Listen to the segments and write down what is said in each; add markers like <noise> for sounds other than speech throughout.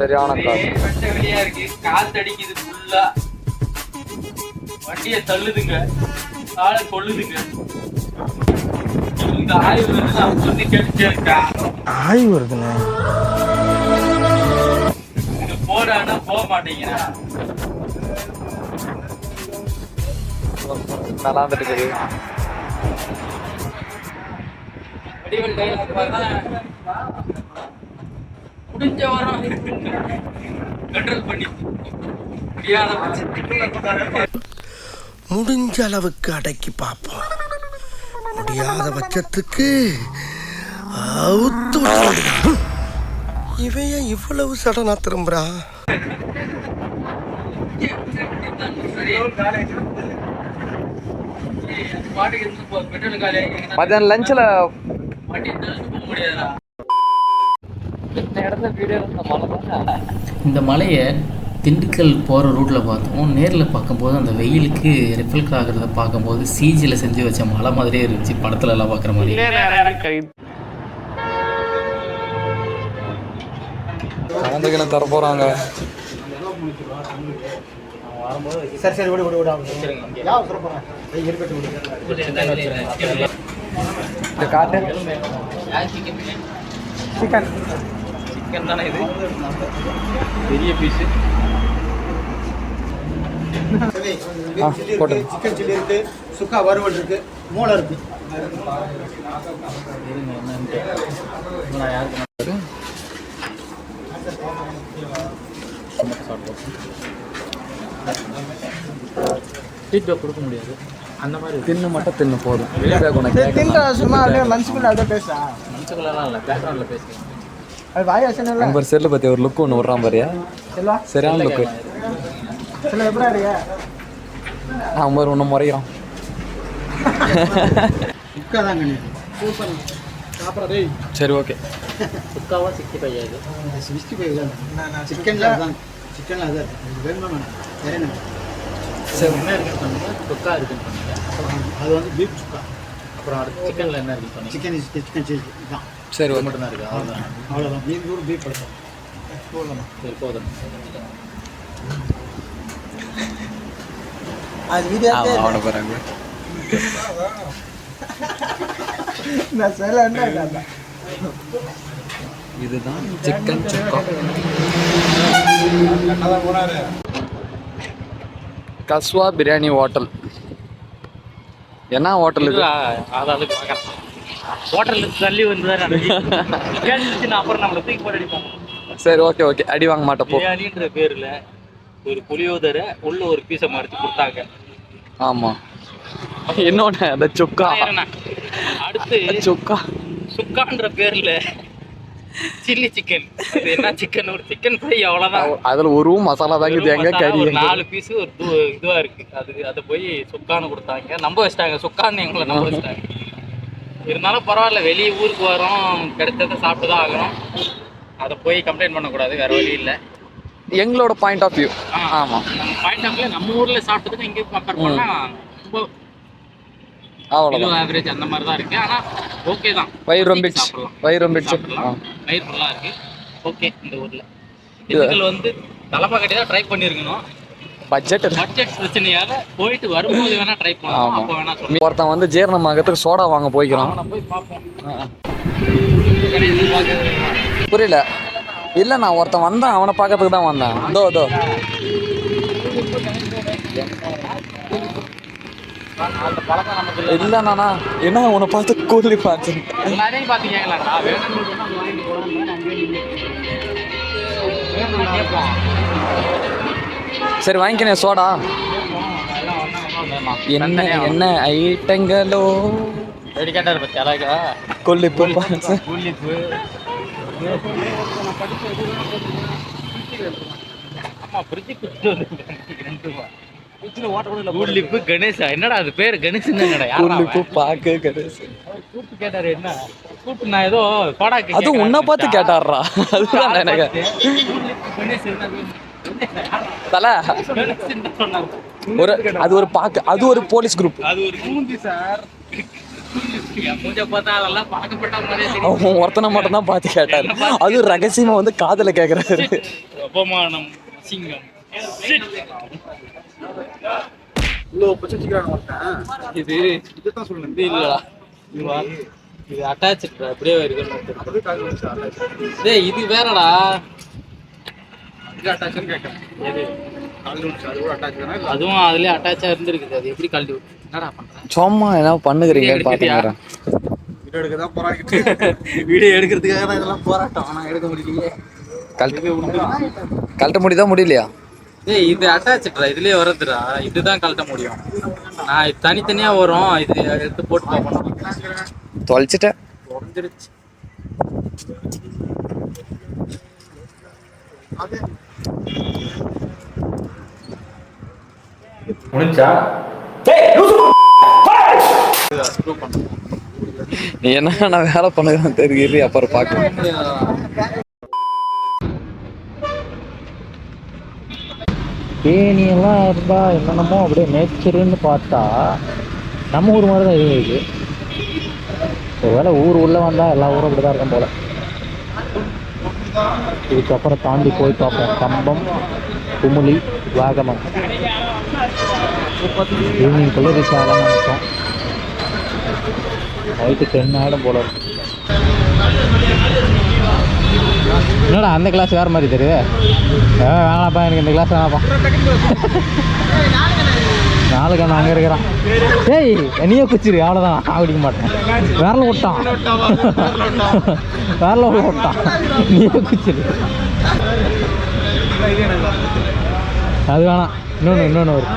சரியான வெட்ட வெளியா இருக்கு. காத்தடிக்குது ஃபுல்லா வண்டியை தள்ளுதுங்க. ஆளை கொள்ளுதுங்க. இந்த ஆய்வு வந்து நான் சொல்லி கேட்டுட்டே இருக்கேன். ஆய் வருதுண்ணே. இங்க போடான்னா போக மாட்டேங்கிறேன் நல்லா வந்துட்டு டைலாக் பார்த்தா முடிஞ்ச வரம் கண்ட்ரோல் பண்ணி. முடியாத முடிஞ்ச அளவுக்கு அடக்கி பார்ப்போம். முடியாத பட்சத்துக்கு அவுத்து ஏன் இவ்வளவு சடனா திரும்புறா? மத்தியானம் லஞ்சில் இந்த இந்த மலையை திண்டுக்கல் போகிற ரூட்டில் பார்த்தோம். நேரில் பார்க்கும்போது அந்த வெயிலுக்கு ரிஃப்ளெக்ட் ஆகிறத பார்க்கும்போது சிஜியில் செஞ்சு வச்ச மலை மாதிரியே இருந்துச்சு. படத்துல எல்லாம் பார்க்குற மாதிரி. கலந்துக்கின தர போகிறாங்க சரி சரி விடு விடு விடு இருக்கட்டும் இந்த காட்டு? சிக்கன் சிக்கன் தானே இது? பெரிய பீஸு. போட்டு. சிக்கன் சில்லி இருக்கு சுக்கா வறுவல் இருக்கு மூளை இருக்கு. ஃபீட்பேக் கொடுக்க முடியாது. அந்த மாதிரி தின்னு மட்டும் தின்னு போதும். வெளியே உனக்கு தின்ற சும்மா அப்படியே மனசுக்குள்ள அப்படியே பேசா. மனுஷங்களெல்லாம் இல்லை பேக்ரவுண்டில் பேசுகிறேன் அது வாய் இல்ல நம்பர் செல்லு பற்றி ஒரு லுக் ஒன்று விட்றான் பாரியா? செல்வா? சரியான லுக்கு செல்வா எப்படி இருக்க? அவன் மாதிரி ஒன்று முறைகிறான் சுக்கா தாங்க நீ சூப்பர் சாப்பிட்றதே சரி ஓகே சுக்காவா சிக்ஸ்டி ஃபைவ் ஆகுது சிக்ஸ்டி ஃபைவ் தான். இருக்கு. இது வேணுமா வேணாம்? வேற என்ன சரி. என்ன இருக்குன்னு சொன்னீங்க? சுக்கா இருக்குன்னு சொன்னீங்க. அது வந்து பீஃப் சுக்கா அப்புறம் அடுத்து சிக்கனில் என்ன இருக்குன்னு சொன்னீங்க? சிக்கன் சிக்கன் சில்லி இதுதான் சரி ஓகே மட்டும் தான் இருக்குது அவ்வளோதான் அவ்வளோதான் பீஃப் ஒரு பீஃப் பழக்கம் போதுமா சரி போதும். அது வீடியோ அவனை போகிறாங்க நான் சொல்ல என்ன இதுதான் சிக்கன் சுக்கா கஸ்வா பிரியாணி ஹோட்டல். என்ன ஹோட்டல் இது? அதாவது ஹோட்டலில் தள்ளி வந்து அப்புறம் நம்மளை தூக்கி போட்டு அடிப்போம் சரி ஓகே ஓகே அடி வாங்க மாட்டேன் போ. பிரியாணின்ற பேரில் ஒரு புளியோதரை உள்ள ஒரு பீஸை மறைச்சு கொடுத்தாங்க. ஆமாம் இன்னொன்று அந்த சுக்கா. அடுத்து சுக்கா. சுக்கான்ற பேர்ல சில்லி சிக்கன். அது என்ன சிக்கன்? ஒரு சிக்கன் ஃப்ரை அவ்வளவுதான். அதில் ஒரு மசாலா தாங்க தேங்க கறி நாலு பீஸ் ஒரு து- இதுவா இருக்கு. அது அதை போய் சுக்கான்னு கொடுத்தாங்க. நம்ப வச்சிட்டாங்க. சுக்கான்னு எங்களை நம்ப வச்சிட்டாங்க. இருந்தாலும் பரவாயில்ல. வெளியே ஊருக்கு வரோம். கிடைச்சதை சாப்பிட்டு தான் ஆகணும். அதை போய் கம்ப்ளைண்ட் பண்ணக்கூடாது. வேற வழி இல்லை. எங்களோட பாயிண்ட் ஆஃப் வியூ ஆமாம் நம்ம பாயிண்ட் ஆஃப்ல நம்ம ஊர்ல சாப்பிட்டதுக்கு இங்கே கம்பேர் பண்ணா ரொம்ப அவ்வளோதான் ஆவரேஜ் அந்த மாதிரி தான் இருக்கு. ஆனா ஓகே தான். வயிறு ரொம்பிடுச்சு. வயிறு ரொம்பிடுச்சு வயிறு ஃபுல்லா இருக்கு. ஓகே இந்த ஊர்ல. திண்டுக்கல் வந்து தலைப்பாக்கட்டி தான் ட்ரை பண்ணியிருக்கணும் பட்ஜெட் பட்ஜெட் பிரச்சனையால போயிட்டு வரும்போது வேணா ட்ரை பண்ணலாம். அப்போ வேணா ஒருத்தன் வந்து ஜீரணமாகறதுக்கு சோடா வாங்க போய்க்கிறான். போய் பார்ப்போம். புரியல. இல்லை நான் ஒருத்தன் வந்தான். அவனை பார்க்கறதுக்கு தான் வந்தேன். இதோ இதோ. இல்லைண்ணா என்ன உன்னை பார்த்து கூலி பார்த்து சரி வாங்கிக்கிறேன் சோடா. என்ன என்ன ஐட்டங்களோ? பத்தி அழகா? கொல்லிப்பு புள்ளிப்பு ஆமா பிரிட்ஜு ரெண்டு ரூபா. கணேஷா என்னடா அது பேர்? கணேஷ் கொல்லிப்பு பார்க்க கிடையாது கூப்பிட்டு கேட்டாரு என்ன? கூப்பிட்டு நான் ஏதோ சோடா அது உன்னை பார்த்து கேட்டாடுறா அதுதான் எனக்கு. தல. ஒரு அது ஒரு பாக்கு அது ஒரு போலீஸ் குரூப் அது ஒரு சார். ஒருத்தனை மட்டும் தான் பார்த்து கேட்டாரு. அது ரகசியமா வந்து காதுல கேக்குறாரு. அவமானம் அசிங்கம். இவ்வளோ பச்சை வச்சுக்கிறான் ஒருத்தன் இது இதுதான் இது இல்லடா. இது அட்டாச் அப்படியே வச்சு டேய் இது வேறடா. இது அட்டாச்சுன்னு கேட்கறேன். எது? அதுவும் அதுலயே அட்டாச்சா இருந்திருக்குது. அது எப்படி கழட்டி என்னடா பண்ற? சும்மா என்ன பண்ணுகிறீங்க பாத்துக்கிறேன். வீடியோ எடுக்க தான் போராடிக்கிட்டு வீடியோ எடுக்கிறதுக்காக தான் இதெல்லாம் போராட்டம். ஆனால் எடுக்க முடியலையே. கழட்ட கழட்ட முடியுதா முடியலையா? டேய் இது அட்டாச்டா இதுலயே வருதுடா. இதுதான் கழட்ட முடியும். நான் இது தனித்தனியா வரும். இது எடுத்து போட்டு பார்க்கணும் தொலைச்சிட்டேன். உடஞ்சிருச்சு. நீ என்ன நான் வேலை பண்ணுறேன் தெரியுது அப்புறம் பார்க்கலாம். தேனியெல்லாம் இருந்தால் என்னென்னமோ அப்படியே நேச்சருன்னு பார்த்தா நம்ம ஊர் மாதிரி தான் இது இருக்கு. ஒருவேளை ஊர் உள்ளே வந்தால் எல்லா ஊரும் அப்படி தான் இருக்கும் போல். இதுக்கப்புறம் தாண்டி போய் பார்ப்போம். கம்பம் குமுளி வாகமம். ஈவினிங்குள்ளே ரீச் ஆகலாம்னு நினைச்சோம் நைட்டு டென் ஆகிடும் போல இருக்கும் என்னடா அந்த கிளாஸ் வேறு மாதிரி தெரியுது? வேணாப்பா எனக்கு இந்த கிளாஸ் வேணாப்பா நாலு நான் அங்கே இருக்கிறான். ஏய் நீயே குச்சிரு அவ்வளோதான் நான் குடிக்க மாட்டேன். விரல விட்டான். விரல விட்டான். நீயே குச்சிரு அது வேணாம். இன்னொன்று இன்னொன்று வரும்.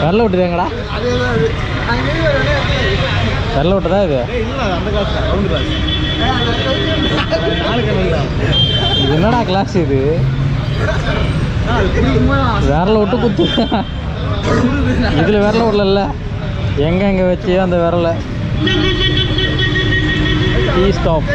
விரல விட்டுதாங்கடா விரல விட்டதா இது? இது என்னடா கிளாஸ் இது? விரல விட்டு குத்து. இதில் விரல விடல எங்க எங்க வச்சு அந்த விரலை. டீ ஸ்டாப்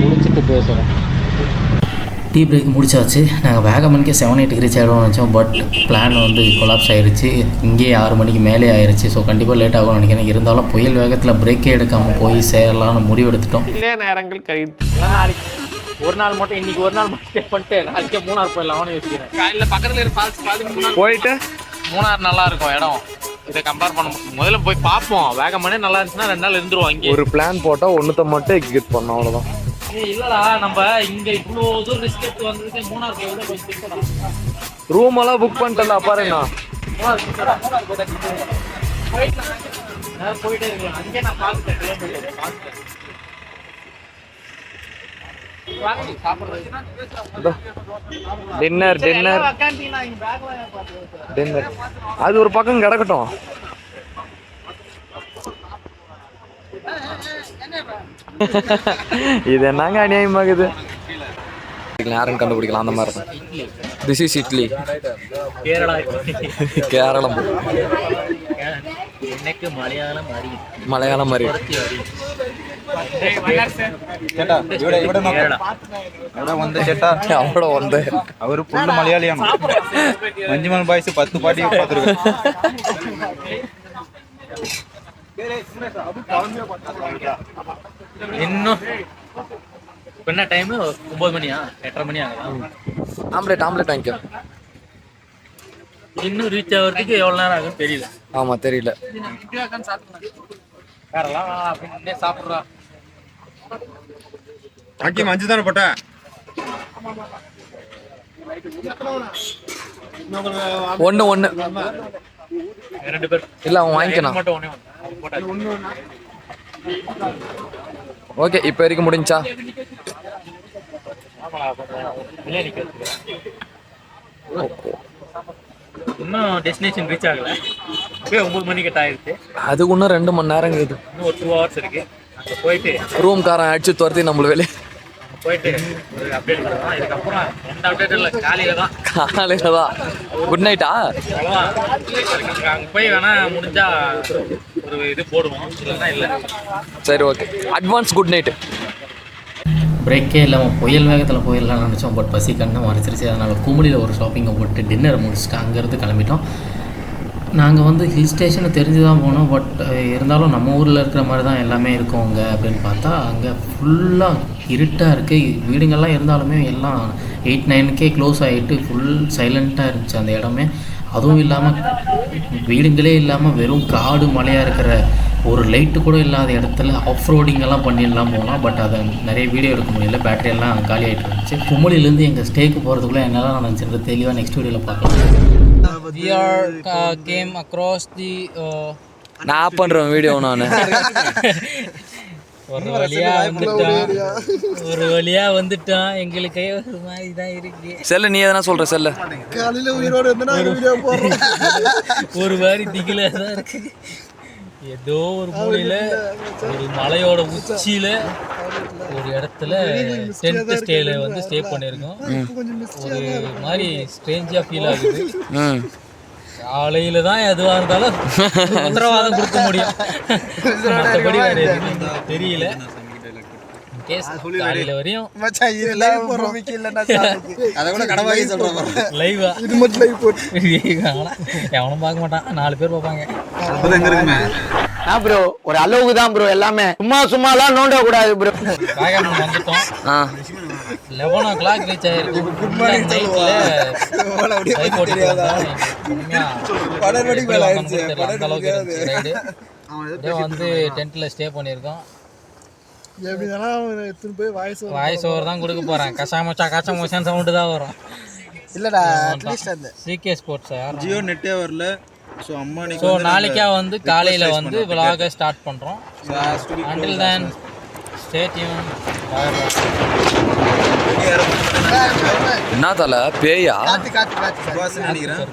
முடிச்சிட்டு பேசுகிறேன் டீ பிரேக் முடிச்சாச்சு. நாங்கள் வேகமனுக்கே செவன் எயிட்டுக்கு ரீச் ஆகிடுவோம்னு நினச்சோம். பட் பிளான் வந்து கொலாப்ஸ் ஆயிருச்சு. இங்கேயே ஆறு மணிக்கு மேலே ஆயிருச்சு. ஸோ கண்டிப்பாக லேட் ஆகும்னு நினைக்கிறேன். இருந்தாலும் புயல் வேகத்தில் பிரேக்கே எடுக்காமல் போய் சேரலாம்னு முடிவு எடுத்துட்டோம். நாளைக்கு ஒரு நாள் மட்டும் இன்னைக்கு ஒரு நாள் மட்டும் ஸ்டே பண்ணிட்டு நாளைக்கே மூணார் போயிடலாம்னு யோசிக்கிறேன். காலையில பக்கத்துல இருக்க ஃபால்ஸ் பார்த்து போயிட்டு? மூணார் நல்லா இருக்கும் இடம். இதை கம்பேர் பண்ண. முதல்ல போய் பார்ப்போம். வேகமானே நல்லா இருந்துச்சுன்னா ரெண்டு நாள் இருந்துருவோம் இங்கே ஒரு பிளான் போட்டால் ஒன்றுத்த மட்டும் எக்ஸிக்யூட் பண்ணோம் அவ்வளோதான் இல்லடா நம்ம இங்க இவ்வளோ தூரம் ரிஸ்க் எடுத்து வந்ததுக்கு மூணார் போய் கொஞ்சம் ரூம் எல்லாம் புக் பண்ணிட்டல போயிட்டா அங்கே நான் பார்த்துட்டேன். டின்னர் டின்னர் டின்னர் அது ஒரு பக்கம் கிடக்கட்டும். <laughs> இது என்னங்க அநியாயமாகுது யாரும் கண்டுபிடிக்கலாம் அந்த மாதிரி தான் திஸ் இஸ் இட்லி கேரளா கேரளம் என்னைக்கு மலையாளம் அறியும் மலையாளம் மாதிரி ചേട്ടാ ഇവിടെ ഇവിടെ നോക്കാം ഇവിടെ വന്ന് ചേട്ടാ അവിടെ വന്ന് അവര് ഫുള്ള് മലയാളിയാണ് മഞ്ജുമൽ ബോയ്സ് പത്ത് പാട്ടി இன்னும் என்ன டைமு ஒம்பது மணியா? எட்டரை மணி ஆகலாம் ஆம்லெட் ஆம்லெட் வாங்கிக்கோ. இன்னும் ரீச் ஆகிறதுக்கு எவ்வளோ நேரம் ஆகும் தெரியல. ஆமாம் தெரியல. வேறலாம் அப்படின்னே சாப்பிட்றா. அக்கி மஞ்சள் தானே போட்ட? ஒன்று ஒன்று ரெண்டு பேர். இல்லை அவன் வாங்கிக்கணும். அது. ஓகே இப்போ வரைக்கும் முடிஞ்சா. இன்னும் டெஸ்டினேஷன் ரீச் ஆகல ஒன்பது மணி கிட்ட ஆயிடுச்சு அதுக்கு இன்னும் ரெண்டு மணி நேரம் இருக்குது இன்னும் ஒரு டூ ஹவர்ஸ் இருக்கு அங்க போயிட்டு ரூம்காரன் அடிச்சு துரத்தி நம்மள வெளியே போயிட்டு ஒரு அப்டேட் பண்ணலாம் இதுக்கப்புறம் எந்த அப்டேட் இல்லை. காலையில தான். காலையில தான். குட் நைட்டா அங்கே போய் வேணா முடிஞ்சா ஒரு இது போடுவோம். இல்லைன்னா இல்லை. சரி ஓகே அட்வான்ஸ் குட் நைட் பிரேக்கே இல்லாமல் புயல் வேகத்தில் போயிடலாம்னு நினச்சோம். பட் பசி கண்ணு மறைச்சிருச்சு அதனால் குமுளியில் ஒரு ஷாப்பிங்கை போட்டு டின்னர் முடிச்சுட்டு அங்கேருந்து கிளம்பிட்டோம். நாங்கள் வந்து ஹில் ஸ்டேஷனை தெரிஞ்சு தான் போனோம். பட் இருந்தாலும் நம்ம ஊரில் இருக்கிற மாதிரி தான் எல்லாமே இருக்கும் அங்கே அப்படின்னு பார்த்தா அங்கே ஃபுல்லாக இருட்டாக இருக்குது வீடுங்கள்லாம் இருந்தாலுமே எல்லாம் எயிட் நைனுக்கே க்ளோஸ் ஆகிட்டு ஃபுல் சைலண்ட்டாக இருந்துச்சு அந்த இடமே. அதுவும் இல்லாமல் வீடுங்களே இல்லாமல் வெறும் காடு மலையாக இருக்கிற ஒரு லைட்டு கூட இல்லாத இடத்துல ஆஃப் ரோடிங்கெல்லாம் பண்ணிடலாம் போனோம். பட் அதை நிறைய வீடியோ எடுக்க முடியல. பேட்டரியெல்லாம் காலி ஆகிட்டு இருந்துச்சு. கும்பலிலேருந்து எங்கள் ஸ்டேக்கு போகிறதுக்குள்ளே என்னெல்லாம் நடந்துச்சுன்றது தெளிவாக நெக்ஸ்ட் வீடியோவில் பார்க்கலாம். We are uh, came across the uh, நான் பண்ணுறேன் வீடியோ நான். ஒரு வழியா வந்துட்டோம் ஒரு வழியா வந்துட்டோம் எங்களுக்கே ஒரு மாதிரி தான் இருக்கு. செல்ல நீ எதனா சொல்கிற செல்ல. காலையில உயிரோடு இருந்தா <laughs> ஒரு மாதிரி திகில தான் இருக்கு. ஏதோ ஒரு மூலையில ஒரு மலையோட உச்சியில ஒரு இடத்துல டென்த் ஸ்டேல வந்து ஸ்டே பண்ணியிருக்கோம். ஒரு மாதிரி ஸ்ட்ரேஞ்சா ஃபீல் ஆகுது. <laughs> ம் காலையில தான் எதுவா இருந்தாலும் <laughs> உத்தரவாதம் கொடுக்க முடியும். <laughs> மற்றபடி வேற எதுவும் தெரியல. கேஸ் காலையில வரையும் மச்சான் இது லைவ் போடுறோம் இல்லைன்னா அதை கூட கடவாகி சொல்றேன் லைவா இது மட்டும் லைவ் போட்டு <laughs> எவனும் பார்க்க மாட்டான். நாலு பேர் பார்ப்பாங்க. எங்க இருக்குமே? ஆ ப்ரோ ஒரு அளவுக்கு தான் ப்ரோ எல்லாமே. சும்மா சும்மாலாம் நோண்ட கூடாது ப்ரோ வாகனம் வந்துட்டோம். ஆ. லெவன் ஓ கிளாக் ரீச் ஆயிருக்கும் குட் மார்னிங் அப்படியே வந்து டென்ட்ல ஸ்டே பண்ணியிருக்கோம். எடுத்துன்னு போய் வாய்ஸ் வாய்ஸ் ஓவர் தான் கொடுக்க போறேன். கசா மச்சா கசா மச்சான் சவுண்டு தான் வரும். இல்லடா அட்லீஸ்ட் அந்த சிகே ஸ்போர்ட்ஸ் ஜியோ நெட்டே வரல. ஸோ ஸோ நாளைக்கா வந்து காலையில வந்து விலாக ஸ்டார்ட் பண்றோம். அண்டில் தென் என்ன தலை பேயா? காத்து காத்து காத்து நினைக்கிறேன்.